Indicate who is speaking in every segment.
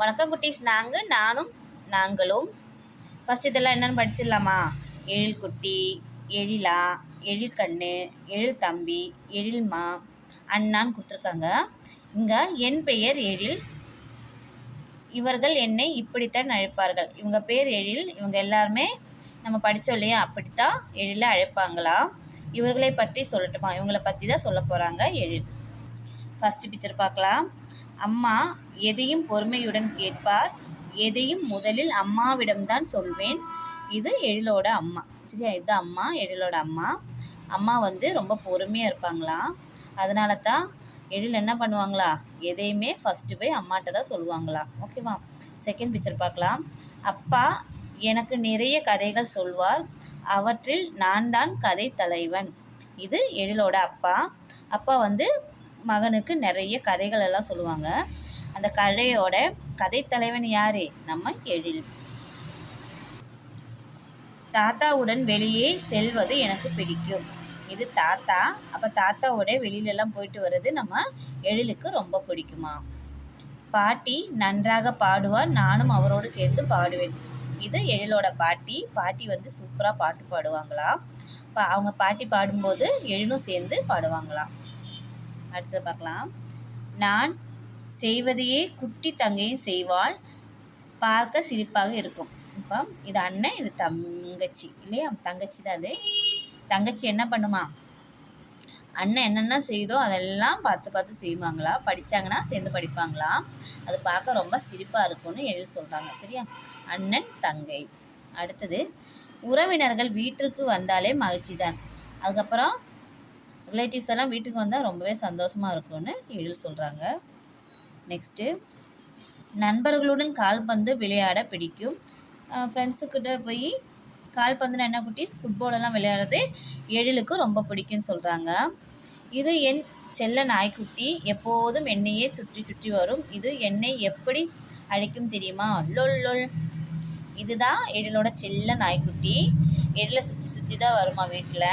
Speaker 1: வணக்கம் குட்டீஸ். நாங்கள் நானும் நாங்களும். ஃபஸ்ட் இதெல்லாம் என்னென்னு படிச்சிடலாமா? எழில் குட்டி எழிலா எழில் கண்ணு எழில் தம்பி எழில்மா அண்ணான்னு கொடுத்துருக்காங்க. இங்கே என் பெயர் எழில். இவர்கள் என்னை இப்படித்தான் அழைப்பார்கள். இவங்க பேர் எழில். இவங்க எல்லாருமே நம்ம படித்தோம் இல்லையா? அப்படித்தான் எழில அழைப்பாங்களா? இவர்களை பற்றி சொல்லட்டுமா? இவங்களை பற்றி தான் சொல்ல போகிறாங்க எழில். ஃபஸ்ட்டு பிக்சர் பார்க்கலாம். அம்மா எதையும் பொறுமையுடன் கேட்பார். எதையும் முதலில் அம்மாவிடம்தான் சொல்வேன். இது எழிலோட அம்மா. சரியா? இது அம்மா எழிலோட அம்மா. அம்மா வந்து ரொம்ப பொறுமையாக இருப்பாங்களாம் அதனால தான் எழில் என்ன பண்ணுவாங்களா? எதையுமே ஃபஸ்ட்டு போய் அம்மாட்ட தான் சொல்லுவாங்களா? ஓகேவா செகண்ட் பிக்சர் பார்க்கலாம். அப்பா எனக்கு நிறைய கதைகள் சொல்வார். அவற்றில் நான் தான் கதை தலைவன் இது எழிலோட அப்பா. அப்பா வந்து மகனுக்கு நிறைய கதைகள் எல்லாம் சொல்லுவாங்க. அந்த கதையோட கதை தலைவன் யாரு? நம்ம எழில். தாத்தாவுடன் வெளியே செல்வது எனக்கு பிடிக்கும். இது தாத்தா. அப்போ தாத்தாவோட வெளியிலலாம் போயிட்டு வர்றது நம்ம எழிலுக்கு ரொம்ப பிடிக்குமா? பாட்டி நன்றாக பாடுவார் நானும் அவரோடு சேர்ந்து பாடுவேன். இது எழிலோட பாட்டி. பாட்டி வந்து சூப்பராக பாட்டு பாடுவாங்களாம் பா அவங்க பாட்டி பாடும்போது எழிலும் சேர்ந்து பாடுவாங்களாம் அடுத்து பார்க்கலாம். நான் செய்வதையே குட்டி தங்கையும் செய்வாள் பார்க்க சிரிப்பாக இருக்கும். இப்போ இது அண்ணன் இது தங்கச்சி இல்லையா? தங்கச்சி தான் அது. தங்கச்சி என்ன பண்ணுமா? அண்ணன் என்னென்ன செய்தோ அதெல்லாம் பார்த்து பார்த்து செய்வாங்களா? படித்தாங்கன்னா சேர்ந்து படிப்பாங்களா? அது பார்க்க ரொம்ப சிரிப்பாக இருக்கும்னு எழுதி சொல்கிறாங்க சரியா? அண்ணன் தங்கை. அடுத்தது உறவினர்கள் வீட்டிற்கு வந்தாலே மகிழ்ச்சி தான் அதுக்கப்புறம் ரிலேட்டிவ்ஸ் எல்லாம் வீட்டுக்கு வந்தால் ரொம்பவே சந்தோஷமாக இருக்கும்னு எழுதி சொல்கிறாங்க நெக்ஸ்ட்டு நண்பர்களுடன் கால்பந்து விளையாட பிடிக்கும். ஃப்ரெண்ட்ஸுக்கிட்ட போய் கால்பந்துனா என்ன குட்டி ஃபுட்பாலெல்லாம் விளையாடுறது எழிலுக்கு ரொம்ப பிடிக்கும்னு சொல்கிறாங்க இது என் செல்ல நாய்க்குட்டி எப்போதும் என்னையே சுற்றி சுற்றி வரும். இது என்னை எப்படி அழைக்கும் தெரியுமா? லொல் லொல். இதுதான் எழிலோட செல்ல நாய்க்குட்டி. எழில சுற்றி சுற்றி தான் வருமா வீட்டில்?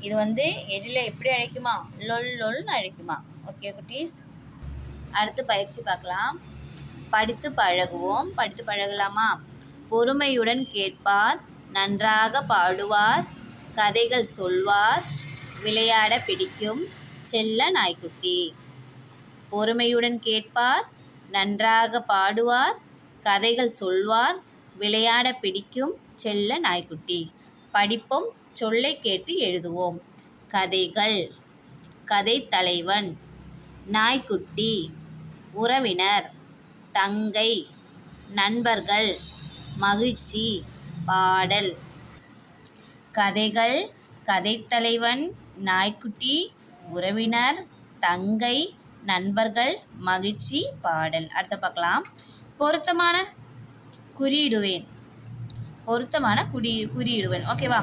Speaker 1: இது வந்து எதில் எப்படி அழைக்குமா? லொல் லொல்னு அழைக்குமா? ஓகே குட்டீஸ். அடுத்து பயிற்சி பார்க்கலாம். படித்து பழகுவோம். படித்து பழகலாமா? பொறுமையுடன் கேட்பார். நன்றாக பாடுவார். கதைகள் சொல்வார். விளையாட பிடிக்கும். செல்ல நாய்க்குட்டி. பொறுமையுடன் கேட்பார். நன்றாக பாடுவார். கதைகள் சொல்வார். விளையாட பிடிக்கும். செல்ல நாய்க்குட்டி. படிப்போம். சொல்லை கேட்டு எழுதுவோம். கதைகள். கதை தலைவன். நாய்க்குட்டி. உறவினர். தங்கை. நண்பர்கள். மகிழ்ச்சி. பாடல். கதைகள். கதைத்தலைவன் நாய்க்குட்டி. உறவினர். தங்கை. நண்பர்கள். மகிழ்ச்சி. பாடல். அடுத்த பார்க்கலாம். பொருத்தமான குறியிடுவேன். பொருத்தமான குடி குறியிடுவேன். ஓகேவா?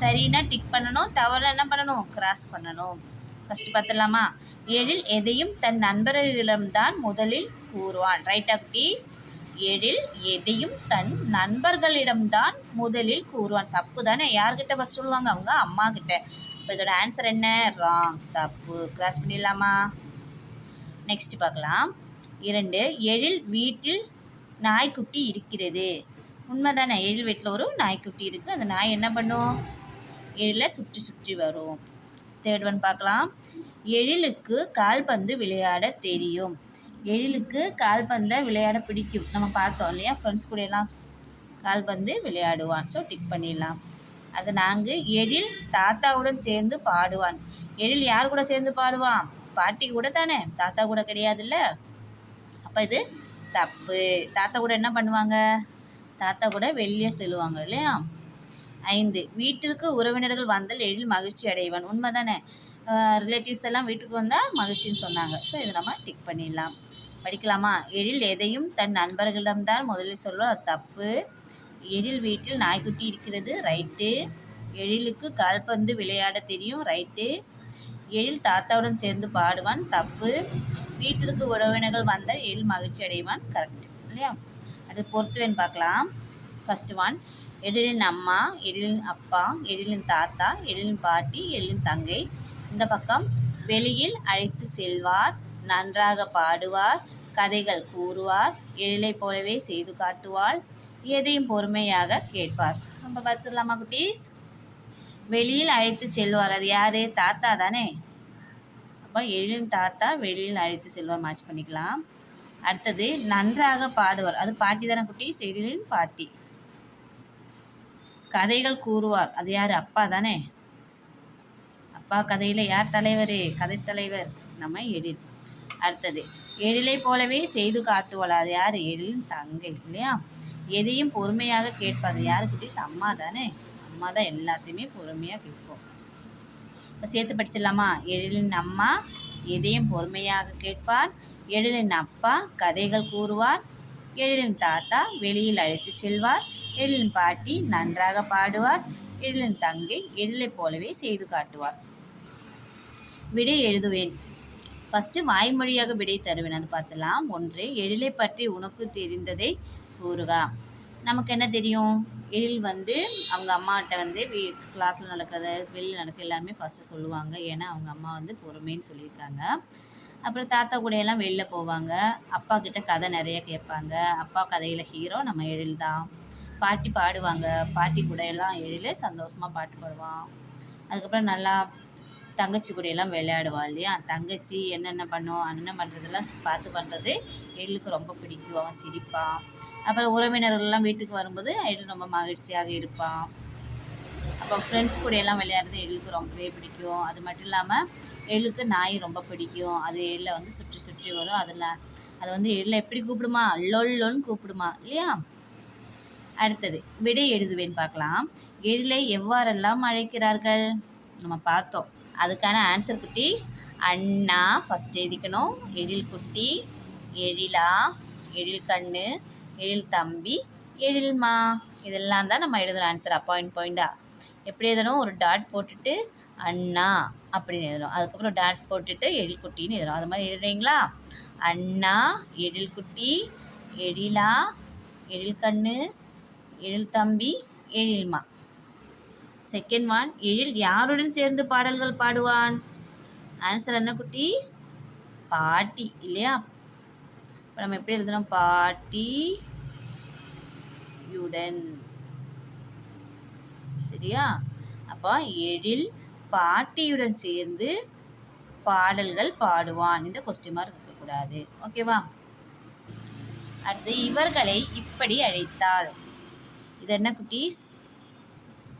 Speaker 1: சரின்னா டிக் பண்ணணும் தவறு என்ன பண்ணணும்? கிராஸ் பண்ணணும். ஃபஸ்ட்டு பார்த்துடலாமா? எழில் எதையும் தன் நண்பர்களிடம்தான் முதலில் கூறுவான் ரைட்டா குட்டி? எழில் எதையும் தன் நண்பர்களிடம்தான் முதலில் கூறுவான். தப்பு தானே? யார்கிட்ட ஃபஸ்ட் சொல்லுவாங்க? அவங்க அம்மா கிட்ட. இப்போ இதோட ஆன்சர் என்ன? ராங் தப்பு. கிராஸ் பண்ணிடலாமா? நெக்ஸ்ட் பார்க்கலாம். இரண்டு எழில் வீட்டில் நாய்க்குட்டி இருக்கிறது. உண்மைதானே? எழில் வீட்டில் ஒரு நாய்க்குட்டி இருக்குது அந்த நாய் என்ன பண்ணும்? எழிலை சுற்றி சுற்றி வரும். தேர்ட் ஒன் பார்க்கலாம். எழிலுக்கு கால்பந்து விளையாட தெரியும். எழிலுக்கு கால்பந்தை விளையாட பிடிக்கும். நம்ம பார்த்தோம் இல்லையா? ஃப்ரெண்ட்ஸ் கூட எல்லாம் கால்பந்து விளையாடுவான். ஸோ டிக் பண்ணிடலாம். அது நாங்கள் எழில் தாத்தாவுடன் சேர்ந்து பாடுவான். எழில் யார் கூட சேர்ந்து பாடுவான்? பாட்டி கூட தானே. தாத்தா கூட கிடையாதுல்ல. அப்போ இது தப்பு. தாத்தா கூட என்ன பண்ணுவாங்க? தாத்தா கூட வெளியே செல்லுவாங்க இல்லையா? ஐந்து. வீட்டிற்கு உறவினர்கள் வந்தால் எழில் மகிழ்ச்சி அடைவான். உண்மை தானே ரிலேட்டிவ்ஸ் எல்லாம் வீட்டுக்கு வந்தால் மகிழ்ச்சின்னு சொன்னாங்க. ஸோ இதை நம்ம டிக் பண்ணிடலாம். படிக்கலாமா? எழில் எதையும் தன் நண்பர்களிடம்தான் முதலில் சொல்லுவோம் அது தப்பு. எழில் வீட்டில் நாய்க்குட்டி இருக்கிறது. ரைட்டு எழிலுக்கு கால்பந்து விளையாட தெரியும். ரைட்டு எழில் தாத்தாவுடன் சேர்ந்து பாடுவான். தப்பு. வீட்டிற்கு உறவினர்கள் வந்தால் எழில் மகிழ்ச்சி அடைவான். கரெக்ட் இல்லையா? அது பொறுத்துவேன் பார்க்கலாம். ஃபஸ்ட் ஒன் எழிலின் அம்மா எழிலின் அப்பா எழிலின் தாத்தா எழிலின் பாட்டி எழிலின் தங்கை. இந்த பக்கம் வெளியில் அழைத்து செல்வார் நன்றாக பாடுவார் கதைகள் கூறுவார் எழிலை போலவே செய்து காட்டுவாள் எதையும் பொறுமையாக கேட்பார். நம்ம பார்த்துடலாமா குட்டீஸ்? வெளியில் அழைத்து செல்வார். அது யாரு? தாத்தா தானே? அப்போ எழிலின் தாத்தா வெளியில் அழைத்து செல்வார். மேட்ச் பண்ணிக்கலாம். அடுத்தது நன்றாக பாடுவார். அது பாட்டி தானே குட்டீஸ்? எழிலின் பாட்டி. கதைகள் கூறுவார். அது யார்? அப்பா தானே? அப்பா கதையில் யார் தலைவர்? கதை தலைவர் நம்ம எழில். அடுத்தது எழிலை போலவே செய்து காட்டுவாள். அது யார்? எழிலின் தங்கை இல்லையா? எதையும் பொறுமையாக கேட்பாது யாரு அம்மா தானே? அம்மா தான் எல்லாத்தையுமே பொறுமையாக கேட்போம். இப்போ சேர்த்து படிச்சிடலாமா? எழிலின் அம்மா எதையும் பொறுமையாக கேட்பார் எழிலின் அப்பா கதைகள் கூறுவார். எழிலின் தாத்தா வெளியில் அழைத்து செல்வார். எழிலின் பாட்டி நன்றாக பாடுவார். எழிலின் தங்கை எழிலை போலவே செய்து காட்டுவார். விடை எழுதுவேன். ஃபஸ்ட்டு வாய்மொழியாக விடை தருவேன். அது பார்த்துலாம். ஒன்று எழிலை பற்றி உனக்கு தெரிந்ததை கூறுகா. நமக்கு என்ன தெரியும்? எழில் வந்து அவங்க அம்மாட்ட வந்து வீ கிளாஸில் நடக்கிறத வெளியில் நடக்க எல்லாருமே ஃபஸ்ட்டு சொல்லுவாங்க. ஏன்னா அவங்க அம்மா வந்து பொறுமைன்னு சொல்லியிருக்காங்க. அப்புறம் தாத்தா கூட எல்லாம் வெளில போவாங்க. அப்பா கிட்ட கதை நிறைய கேட்பாங்க. அப்பா கதையில் ஹீரோ நம்ம எழில் தான். பாட்டி பாடுவாங்க. பாட்டி கூட எல்லாம் எழில சந்தோஷமாக பாட்டு பாடுவான். அதுக்கப்புறம் நல்லா தங்கச்சி கூட எல்லாம் விளையாடுவா இல்லையா? தங்கச்சி என்னென்ன பண்ணும் அண்ணன் பண்ணுறதெல்லாம் பார்த்து பண்ணுறது எழிலுக்கு ரொம்ப பிடிக்கும். அவன் சிரிப்பான். அப்புறம் உறவினர்கள்லாம் வீட்டுக்கு வரும்போது எழில் ரொம்ப மகிழ்ச்சியாக இருப்பான். அப்போ ஃப்ரெண்ட்ஸ் கூட எல்லாம் விளையாடுறது எழிலுக்கு ரொம்பவே பிடிக்கும். அது மட்டும் இல்லாமல் எழுக்கு நாய் ரொம்ப பிடிக்கும். அது எள்ளை வந்து சுற்றி சுற்றி வரும். அதில் அது வந்து எள்ளை எப்படி கூப்பிடுமா? லொல்லொன்னு கூப்பிடுமா இல்லையா? அடுத்தது விடை எழுதுவேன் பார்க்கலாம். எழிலை எவ்வாறெல்லாம் அழைக்கிறார்கள்? நம்ம பார்த்தோம். அதுக்கான ஆன்சர் குட்டீஸ் அண்ணா ஃபஸ்ட் எழுதிக்கணும். எழில் குட்டி எழிலா எழில் கண்ணு எழில் தம்பி எழில்மா இதெல்லாம் தான் நம்ம எழுதணும் ஆன்சர் பாயிண்ட் பாயிண்டாக எப்படி எழுதணும்? ஒரு டாட் போட்டுட்டு அண்ணா அப்படின்னு எழுதணும். அதுக்கப்புறம் டாட் போட்டுட்டு எழில் குட்டின்னு எழுதணும். அது மாதிரி எழுதுறீங்களா? அண்ணா எழில் குட்டி எழிலா எழில் கண்ணு எழில் தம்பி எழில்மா செகண்ட் ஒன் எழில் யாருடன் சேர்ந்து பாடல்கள் பாடுவான்? ஆன்சர் என்ன குட்டீஸ்? பாட்டி இல்லையா? இப்போ நம்ம எப்படி எழுதணும்? பாட்டி யுடன் சரியா? அப்போ எழில் பாட்டியுடன் சேர்ந்து பாடல்கள் பாடுவான். இந்த கொஸ்டின் மார்க் இருக்கக்கூடாது. ஓகேவா அடுத்து இவர்களை இப்படி அழைத்தாள். இது என்ன குட்டீஸ்?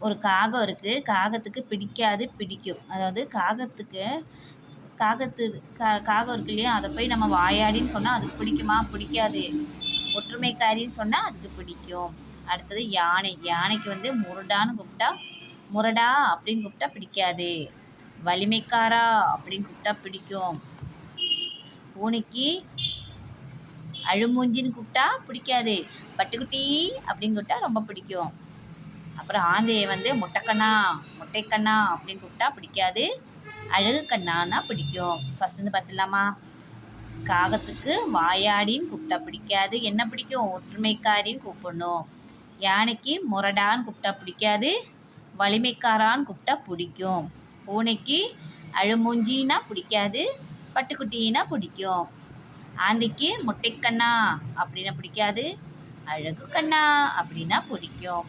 Speaker 1: ஒரு காகம் இருக்குது காகத்துக்கு பிடிக்காது பிடிக்கும். அதாவது காகத்துக்கு காகத்து கா காகம் இருக்கு இல்லையா? அதை போய் நம்ம வாயாடின்னு சொன்னால் அதுக்கு பிடிக்குமா? பிடிக்காது. ஒற்றுமைக்காரின்னு சொன்னால் அதுக்கு பிடிக்கும். அடுத்தது யானை. யானைக்கு வந்து முரடான்னு கூப்பிட்டா முரடா அப்படின்னு கூப்பிட்டா பிடிக்காது. வலிமைக்காரா அப்படின்னு கூப்பிட்டா பிடிக்கும். பூனைக்கு அழுமூஞ்சின்னு கூப்பிட்டா பிடிக்காது. பட்டுக்குட்டி அப்படின்னு கூப்பிட்டா ரொம்ப பிடிக்கும். அப்புறம் ஆந்தையை வந்து முட்டைக்கண்ணா முட்டைக்கண்ணா அப்படின்னு கூப்பிட்டா பிடிக்காது. அழகு கண்ணான்னா பிடிக்கும். ஃபர்ஸ்ட் வந்து பார்த்துடலாமா? காகத்துக்கு வாயாடின்னு கூப்பிட்டா பிடிக்காது. என்ன பிடிக்கும்? ஒற்றுமைக்காரின்னு கூப்பிடணும். யானைக்கு முரடான்னு கூப்பிட்டா பிடிக்காது. வலிமைக்காரான்னு கூப்பிட்டா பிடிக்கும். பூனைக்கு அழுமூஞ்சின்னா பிடிக்காது. பட்டுக்குட்டின்னா பிடிக்கும். ஆந்திக்கு முட்டைக்கண்ணா அப்படின்னா பிடிக்காது. அழகு கண்ணா அப்படின்னா பிடிக்கும்.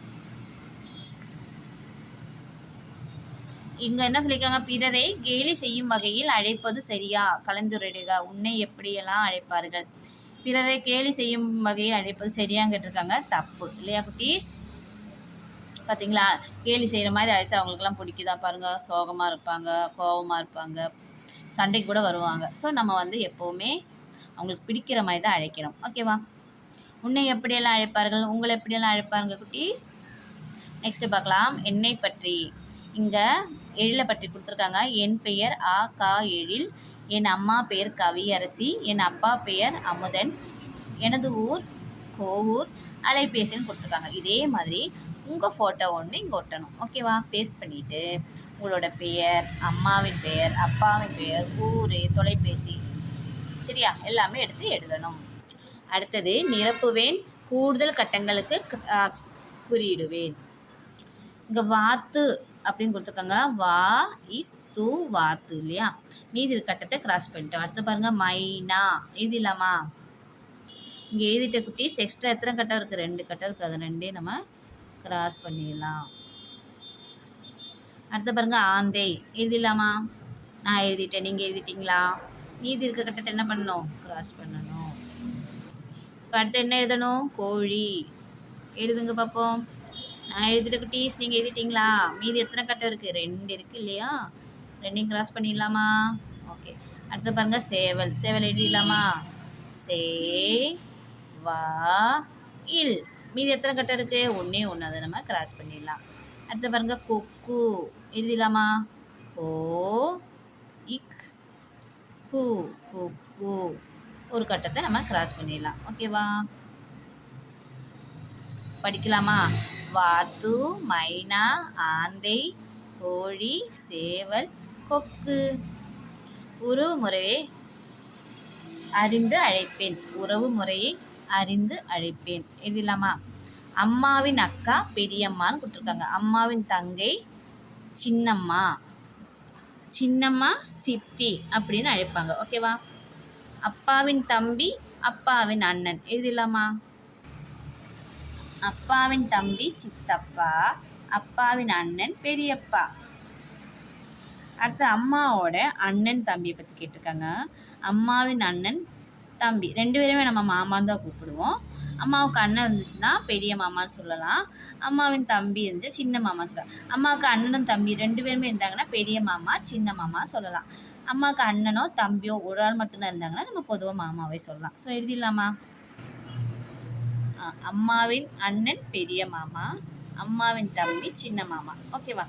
Speaker 1: இங்க என்ன சொல்லியிருக்காங்க பிறரை கேலி செய்யும் வகையில் அழைப்பது சரியா? கலந்துரையிடுக. உன்னை எப்படியெல்லாம் அழைப்பார்கள்? பிறரை கேலி செய்யும் வகையில் அழைப்பது சரியான்னு கேட்டிருக்காங்க. தப்பு. இல்லையா குட்டீஸ்? பார்த்தீங்களா கேலி செய்கிற மாதிரி அழைத்து அவங்களுக்குலாம் பிடிக்குதா பாருங்கள் சோகமாக இருப்பாங்க கோபமாக இருப்பாங்க. சண்டைக்கு கூட வருவாங்க. ஸோ நம்ம வந்து எப்போவுமே அவங்களுக்கு பிடிக்கிற மாதிரி தான் அழைக்கணும். ஓகேவா உன்னை எப்படியெல்லாம் அழைப்பார்கள்? உங்களை எப்படியெல்லாம் அழைப்பாருங்க குட்டீஸ்? நெக்ஸ்ட்டு பார்க்கலாம். என்னை பற்றி. இங்கே எழிலை பற்றி கொடுத்துருக்காங்க. என் பெயர் ஆ கா எழில். என் அம்மா பெயர் கவியரசி. என் அப்பா பெயர் அமுதன். எனது ஊர் கோவூர். அலைபேசின்னு கொடுத்துருக்காங்க. இதே மாதிரி உங்கள் ஃபோட்டோ ஒன்று இங்கே ஒட்டணும். ஓகேவா பேஸ்ட் பண்ணிவிட்டு உங்களோட பெயர் அம்மாவின் பெயர் அப்பாவின் பெயர் ஊர் தொலைபேசி சரியா? எல்லாமே எடுத்து எழுதணும். அடுத்தது நிரப்புவேன் கூடுதல் கட்டங்களுக்கு குறியிடுவேன் இங்கே வாத்து அப்படின்னு கொடுத்துருக்காங்க. வா இ தூ வாத்து இல்லையா? மீதி கட்டத்தை கிராஸ் பண்ணிட்டோம். அடுத்து பாருங்கள் மைனா இது இல்லாமா இங்கே எழுதிட்ட குட்டீஸ் எக்ஸ்ட்ரா எத்தனை கட்டம் இருக்குது ரெண்டு கட்டம் இருக்குது அது ரெண்டே நம்ம கிராஸ் பண்ணிடலாம். அடுத்த பாருங்க ஆந்தை. எழுதிடலாமா? நான் எழுதிட்டேன். நீங்கள் எழுதிட்டீங்களா? மீதி இருக்க கட்டத்தை என்ன பண்ணணும்? கிராஸ் பண்ணணும். இப்போ அடுத்து என்ன எழுதணும்? கோழி. எழுதுங்க பார்ப்போம் நான் எழுதிட்டு குட்டீஸ் நீங்கள் எழுதிட்டீங்களா? மீதி எத்தனை கட்டம் இருக்குது ரெண்டு இருக்குது இல்லையா? ரெண்டையும் கிராஸ் பண்ணிடலாமா? ஓகே அடுத்து பாருங்க சேவல். சேவல் எழுதிடலாமா? சே வா இல். மீதி எத்தனை கட்டம் இருக்குது ஒன்றே ஒன்று அதை நம்ம கிராஸ் பண்ணிடலாம். அடுத்து பாருங்க கொக்கு. எழுதிடலாமா? ஓ இக். ஹூ கொக்கு ஒரு கட்டத்தை நம்ம கிராஸ் பண்ணிடலாம். ஓகேவா படிக்கலாமா? வாத்து மைனா ஆந்தை கோழி சேவல் கொக்கு. உறவு முறையை அறிந்து அழைப்பேன். உறவு முறையை அறிந்து அழைப்பேன். எழுதலாமா அம்மாவின் அக்கா பெரியம்மான்னு கொடுத்துருக்காங்க. அம்மாவின் தங்கை சின்னம்மா. சின்னம்மா சித்தி அப்படின்னு அழைப்பாங்க. ஓகேவா அப்பாவின் தம்பி அப்பாவின் அண்ணன். எழுதிடலாமா? அப்பாவின் தம்பி சித்தப்பா அப்பாவின் அண்ணன் பெரியப்பா. அடுத்து அம்மாவோட அண்ணன் தம்பியை பற்றி கேட்டிருக்காங்க. அம்மாவின் அண்ணன் தம்பி. ரெண்டு பேருமே நம்ம மாமான்னு தான் கூப்பிடுவோம். அம்மாவுக்கு அண்ணன் இருந்துச்சுன்னா பெரிய மாமான்னு சொல்லலாம். அம்மாவின் தம்பி இருந்து சின்ன மாமான்னு சொல்லலாம். அம்மாவுக்கு அண்ணனும் தம்பி ரெண்டு பேருமே இருந்தாங்கன்னா பெரிய மாமா சின்ன மாமா சொல்லலாம். அம்மாவுக்கு அண்ணனோ தம்பியோ ஒரு ஆள் மட்டும்தான் இருந்தாங்கன்னா நம்ம பொதுவாக மாமாவே சொல்லலாம். ஸோ எழுதிடலாமா? அம்மாவின் அண்ணன் பெரிய மாமா அம்மாவின் தம்பி சின்ன மாமா. ஓகேவா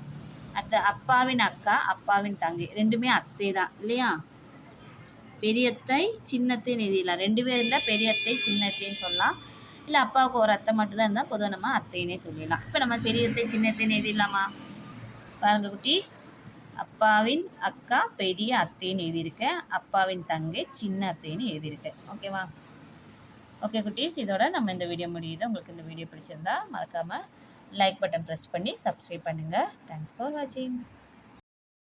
Speaker 1: அடுத்த அப்பாவின் அக்கா அப்பாவின் தங்கை. ரெண்டுமே அத்தை தான் இல்லையா? பெரியத்தை சின்னத்தைன்னு எழுதிடலாம். ரெண்டு பேர் இருந்தால் பெரியத்தை சின்னத்தைன்னு சொல்லலாம். இல்லை அப்பாவுக்கு ஒரு அத்தை மட்டும்தான் இருந்தால் பொதுவாக நம்ம அத்தைன்னே சொல்லிடலாம். இப்போ நம்ம பெரிய அத்தை சின்ன அத்தைன்னு எழுதிடலாமா பாருங்க குட்டீஸ். அப்பாவின் அக்கா பெரிய அத்தைன்னு எழுதியிருக்கேன் அப்பாவின் தங்கை சின்ன அத்தைன்னு எழுதியிருக்கேன் ஓகேவா ஓகே குட்டீஸ் இதோட நம்ம இந்த வீடியோ முடியுது. உங்களுக்கு இந்த வீடியோ பிடிச்சிருந்தா மறக்காமல் லைக் பட்டன் ப்ரெஸ் பண்ணி சப்ஸ்கிரைப் பண்ணுங்கள் தேங்க்ஸ் ஃபார் வாட்சிங்